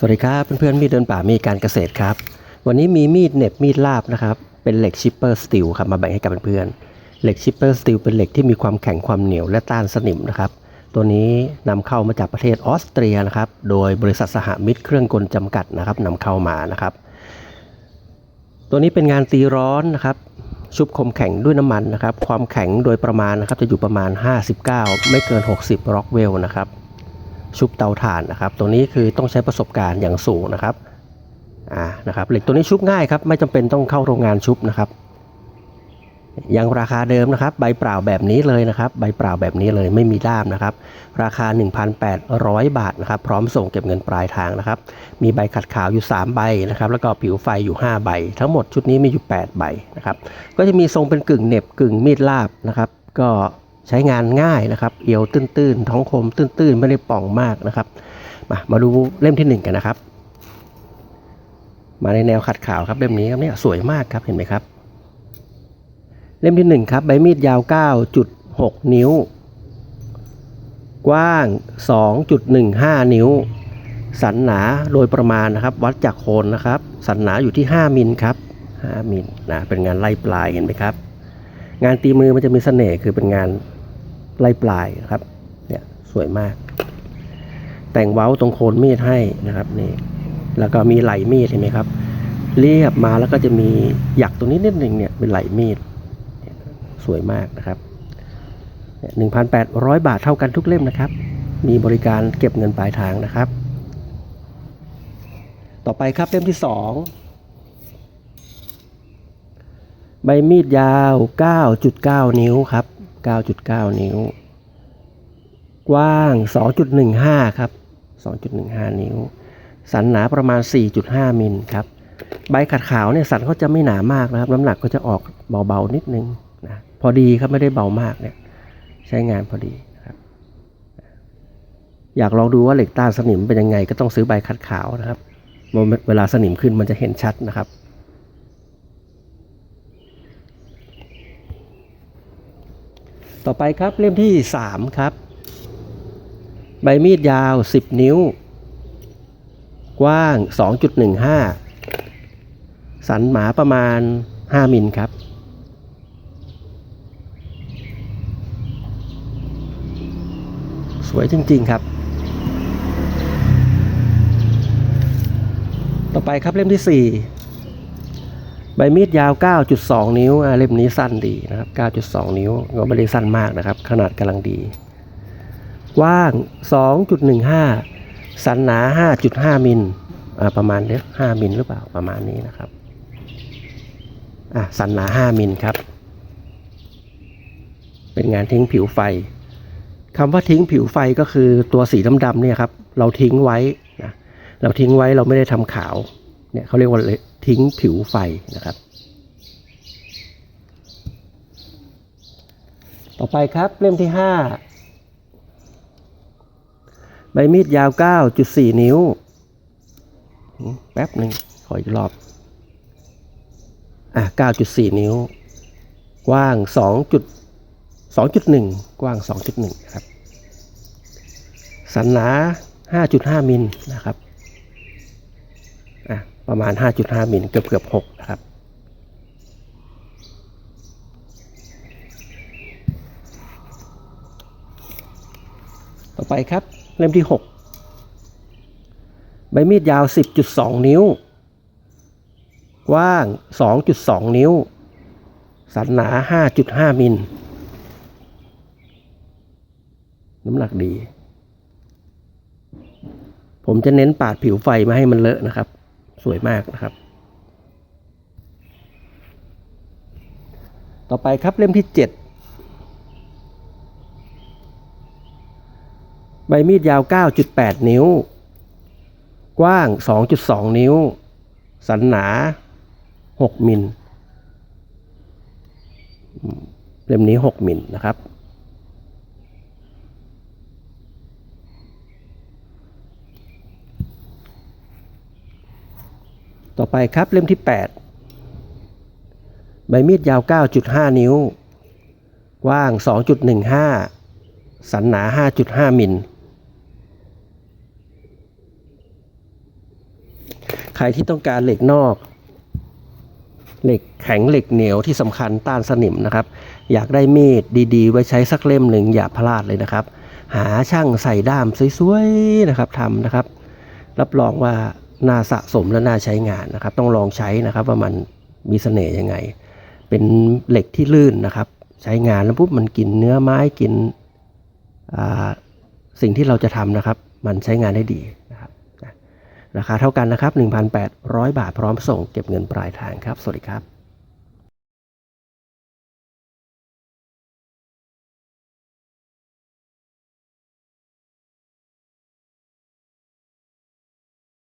สวัสดีครับเพื่อนๆมีดเดินป่ามีการเกษตรครับ วันนี้มีมีดเน็บมีดลาบนะครับ เป็นเหล็กชิปเปอร์สตีลครับมาแบ่งให้กับเพื่อนๆเหล็กชิปเปอร์สตีลเป็นเหล็กที่มีความแข็งความเหนียวและต้านสนิมนะครับ ตัวนี้นำเข้ามาจากประเทศออสเตรียนะครับ โดยบริษัทสหมิตรเครื่องกลจำกัดนะครับนำเข้ามานะครับ ตัวนี้เป็นงานตีร้อนนะครับ ชุบคมแข็งด้วยน้ำมันนะครับ ความแข็งโดยประมาณนะครับจะอยู่ประมาณ 59 ไม่เกิน 60ร็อกเวลนะครับ ชุบเตาถ่านนะครับ ตัวนี้คือต้องใช้ประสบการณ์อย่างสูงนะครับอ่านะครับเหล็กตัวนี้ชุบง่ายครับไม่จำเป็นต้องเข้าโรงงานชุบนะครับยังราคาเดิมนะครับ ใบเปล่าแบบนี้เลยนะครับ ใบเปล่าแบบนี้เลยไม่มีด้ามนะครับ ราคา 1,800 บาทนะครับ พร้อมส่งเก็บเงินปลายทางนะครับ มีใบขัดขาวอยู่ 3 ใบนะครับ แล้วก็ผิวไฟอยู่ 5 ใบ ทั้งหมดชุดนี้มีอยู่ 8 ใบนะครับ ก็จะมีทรงเป็นกึ่งเน็บกึ่งมีดลาบนะครับ ก็ ใช้งานง่ายนะครับ เอียวตื้นๆ ท้องคมตื้นๆ ไม่ได้ป่องมากนะครับ มามาดูเล่มที่หนึ่งกันนะครับ มาในแนวขัดขาวครับเล่มนี้ครับเนี่ยสวยมากครับเห็นไหมครับ เล่มที่หนึ่งครับ ใบมีดยาว 9.6 นิ้ว กว้าง 2.15 นิ้ว สันหนาโดยประมาณนะครับ วัดจากโคนนะครับ สันหนาอยู่ที่ 5มิลครับ5มิลนะเป็นงานไล่ปลายเห็นไหมครับงานตีมือมันจะมีเสน่ห์คือเป็นงาน ไล่ปลายครับ เนี่ยสวยมาก แต่งเว้าตรงโคนมีดให้นะครับนี่แล้วก็มีไหลมีดเห็นไหมครับ เรียบมาแล้วก็จะมีหยักตรงนี้นิดหนึ่งเนี่ยเป็นไหลมีดสวยมากนะครับหนึ่งพันแปดร้อยบาทเท่ากันทุกเล่มนะครับ มีบริการเก็บเงินปลายทางนะครับ ต่อไปครับเล่มที่สองใบมีดยาว 9.9 นิ้วครับ 9.9 นิ้ว กว้าง 2.15 ครับ 2.15 นิ้ว สันหนาประมาณ 4.5 มิลครับ ใบขัดขาวเนี่ยสันเขาจะไม่หนามากนะครับ น้ำหนักก็จะออกเบาๆนิดนึงนะ พอดีครับไม่ได้เบามากเนี่ย ใช้งานพอดีครับ อยากลองดูว่าเหล็กต้านสนิมเป็นยังไงก็ต้องซื้อใบขัดขาวนะครับ เวลาสนิมขึ้นมันจะเห็นชัดนะครับ ต่อไปครับเล่มที่ 3 ครับ ใบมีดยาว 10 นิ้ว กว้าง 2.15 สันหมาประมาณ 5 มิลครับ สวยจริง ๆ ครับ ต่อไปครับเล่มที่ 4 ใบมีดยาว 9.2 นิ้วเล่มนี้สั้นดีนะครับ 9.2 นิ้วก็ไม่ได้สั้นมากนะครับ ขนาดกำลังดี กว้าง 2.15 สันหนา 5.5 มิลประมาณเนี้ย5มิลหรือเปล่าประมาณนี้นะครับอะสันหนา 5 มิลครับ เป็นงานทิ้งผิวไฟคำว่าทิ้งผิวไฟก็คือตัวสีดำๆเนี่ยครับ เราทิ้งไว้นะเราทิ้งไว้เราไม่ได้ทำขาว เนี่ยเขาเรียกว่าทิ้งผิวไฟนะครับ ต่อไปครับเล่มที่ 5 ใบมีดยาว 9.4 นิ้ว แป๊บหนึ่งขออีกรอบ อะ 9.4 นิ้ว กว้าง 2 2.1 กว้าง 2.1 ครับ สันหนา 5.5 มิลนะครับ อะประมาณ 5.5มิลเกือบเกือบ6นะครับ ต่อไปครับเล่มที่ 6 ใบมีดยาว 10.2 นิ้ว กว้าง 2.2 นิ้ว สันหนา 5.5 มิลน้ำหนักดี ผมจะเน้นปาดผิวไฟมาให้มันเลอะนะครับ สวยมากนะครับ ต่อไปครับเล่มที่ 7 ใบมีดยาว 9.8 นิ้ว กว้าง 2.2 นิ้ว สันหนา 6 มิลเล่มนี้ 6 มิลนะครับ ต่อไปครับเล่มที่ 8 ใบมีดยาว 9.5 นิ้ว กว้าง 2.15 สันหนา 5.5 มิล ใครที่ต้องการเหล็กนอก เหล็กแข็งเหล็กเหนียวที่สำคัญต้านสนิมนะครับ อยากได้มีดดีๆ ไว้ใช้สักเล่มหนึ่งอย่าพลาดเลยนะครับ หาช่างใส่ด้ามสวยๆนะครับทำนะครับ รับรองว่า น่าสะสมและน่าใช้งานนะครับ ต้องลองใช้นะครับว่ามันมีเสน่ห์ยังไง เป็นเหล็กที่ลื่นนะครับ ใช้งานแล้วปุ๊บมันกินเนื้อไม้กินอ่าสิ่งที่เราจะทำนะครับ มันใช้งานได้ดีนะครับราคาเท่ากันนะครับ 1,800 บาทพร้อมส่งเก็บเงินปลายทางครับ สวัสดีครับ